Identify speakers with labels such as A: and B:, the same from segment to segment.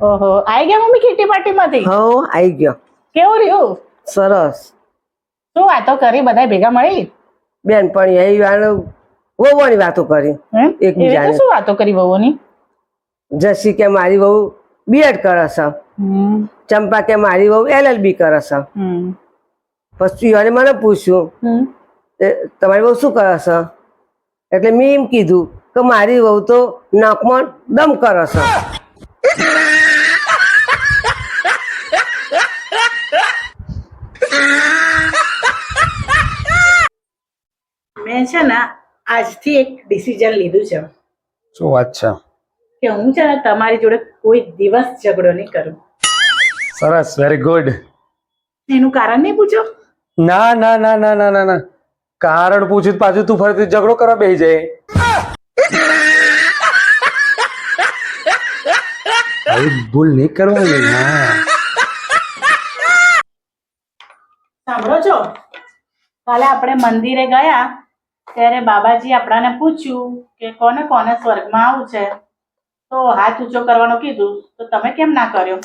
A: ઓહો આઈ ગયા mummy kitty party માંથી
B: હો આવી ગયો.
A: કેવું રહ્યું?
B: સરસ.
A: શું વાતો કરી? બધા ભેગા મળી?
B: બેનપણી આવી વાળો વહુની વાતો કરી? એકબીજાને.
A: શું વાતો કરી બહુની
B: જસી કે મારી વહુ બીએડ કરે છે ચંપા કે મારી વહુ એલએલબી કરે છે પછી અને મને પૂછ્યું તમારી વહુ શું કરે છે એટલે મેં એમ કીધું કે મારી વહુ તો નાકમાં દમ કરે છે
A: મેં છે ને આજથી એક ડિસિઝન લીધું છે.
C: શું વાત છે?
A: કે હું છે ને તમારી જોડે કોઈ દિવસ ઝઘડો નહીં કરું.
C: સરસ વેરી ગુડ
A: એનું કારણ નહીં પૂછો?
C: ના ના ના ના ના ના ના. કારણ પૂછ્યું પાછું તું ફરીથી ઝઘડો કરવા બેસી જાય. આવી ભૂલ નહીં કરવાની ના.
A: સાંભળો છો? કાલે આપણે મંદિરે ગયા ત્યારે બાબાજી આપણાને પૂછ્યું કે કોને કોને સ્વર્ગમાં આવું છે? તો હાથ ઊંચો કરવાનું કીધું તો તમે કેમ ના કર્યો?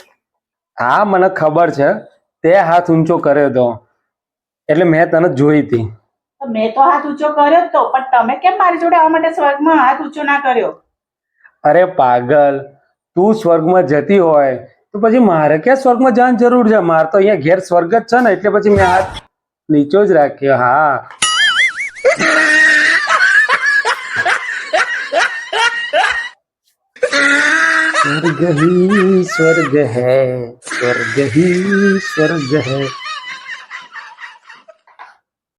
C: હા મને ખબર છે. તે હાથ ઊંચો કર્યો હતો એટલે મેં તને જોઈ હતી.
A: તો મેં તો હાથ ઊંચો કર્યો તો પણ તમે કેમ મારી જોડે આવવા માટે સ્વર્ગમાં હાથ ઊંચો ના કર્યો?
C: અરે પાગલ તું સ્વર્ગમાં જતી હોય તો પછી મારે ક્યાં સ્વર્ગમાં જવાની જરૂર છે? મારે તો અહીંયા ઘેર સ્વર્ગ જ છે ને એટલે પછી મેં હાથ નીચો જ રાખ્યો. હા. स्वर्ग ही स्वर्ग है स्वर्ग ही स्वर्ग है